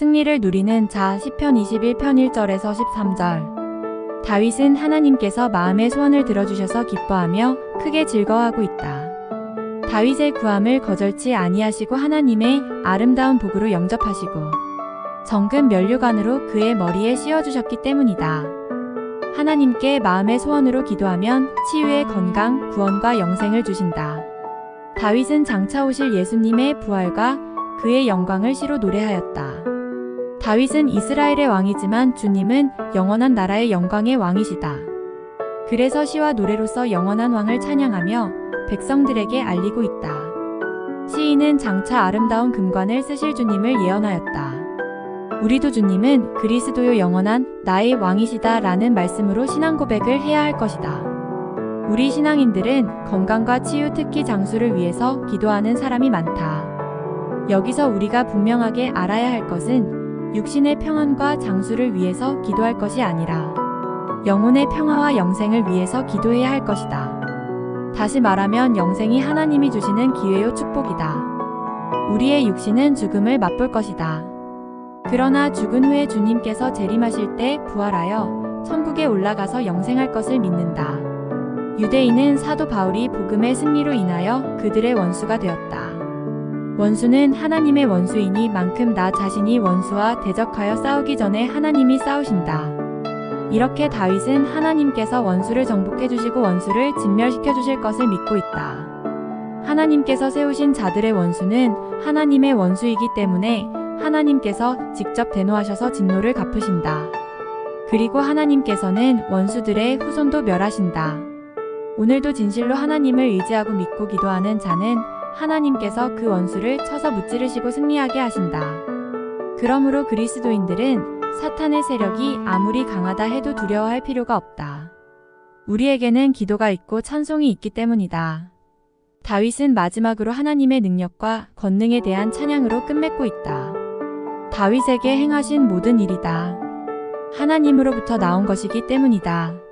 승리를 누리는 자 시편 21편 1절에서 13절. 다윗은 하나님께서 마음의 소원을 들어주셔서 기뻐하며 크게 즐거워하고 있다. 다윗의 구함을 거절치 아니하시고 하나님의 아름다운 복으로 영접하시고 정금 면류관으로 그의 머리에 씌워주셨기 때문이다. 하나님께 마음의 소원으로 기도하면 치유의 건강, 구원과 영생을 주신다. 다윗은 장차 오실 예수님의 부활과 그의 영광을 시로 노래하였다. 다윗은 이스라엘의 왕이지만 주님은 영원한 나라의 영광의 왕이시다. 그래서 시와 노래로서 영원한 왕을 찬양하며 백성들에게 알리고 있다. 시인은 장차 아름다운 금관을 쓰실 주님을 예언하였다. 우리도 주님은 그리스도요 영원한 나의 왕이시다 라는 말씀으로 신앙 고백을 해야 할 것이다. 우리 신앙인들은 건강과 치유 특히 장수를 위해서 기도하는 사람이 많다. 여기서 우리가 분명하게 알아야 할 것은 육신의 평안과 장수를 위해서 기도할 것이 아니라 영혼의 평화와 영생을 위해서 기도해야 할 것이다. 다시 말하면 영생이 하나님이 주시는 기회요 축복이다. 우리의 육신은 죽음을 맛볼 것이다. 그러나 죽은 후에 주님께서 재림하실 때 부활하여 천국에 올라가서 영생할 것을 믿는다. 유대인은 사도 바울이 복음의 승리로 인하여 그들의 원수가 되었다. 원수는 하나님의 원수이니 만큼 나 자신이 원수와 대적하여 싸우기 전에 하나님이 싸우신다. 이렇게 다윗은 하나님께서 원수를 정복해 주시고 원수를 진멸시켜 주실 것을 믿고 있다. 하나님께서 세우신 자들의 원수는 하나님의 원수이기 때문에 하나님께서 직접 대노하셔서 진노를 갚으신다. 그리고 하나님께서는 원수들의 후손도 멸하신다. 오늘도 진실로 하나님을 의지하고 믿고 기도하는 자는 하나님께서 그 원수를 쳐서 무찌르시고 승리하게 하신다. 그러므로 그리스도인들은 사탄의 세력이 아무리 강하다 해도 두려워할 필요가 없다. 우리에게는 기도가 있고 찬송이 있기 때문이다. 다윗은 마지막으로 하나님의 능력과 권능에 대한 찬양으로 끝맺고 있다. 다윗에게 행하신 모든 일이다. 하나님으로부터 나온 것이기 때문이다.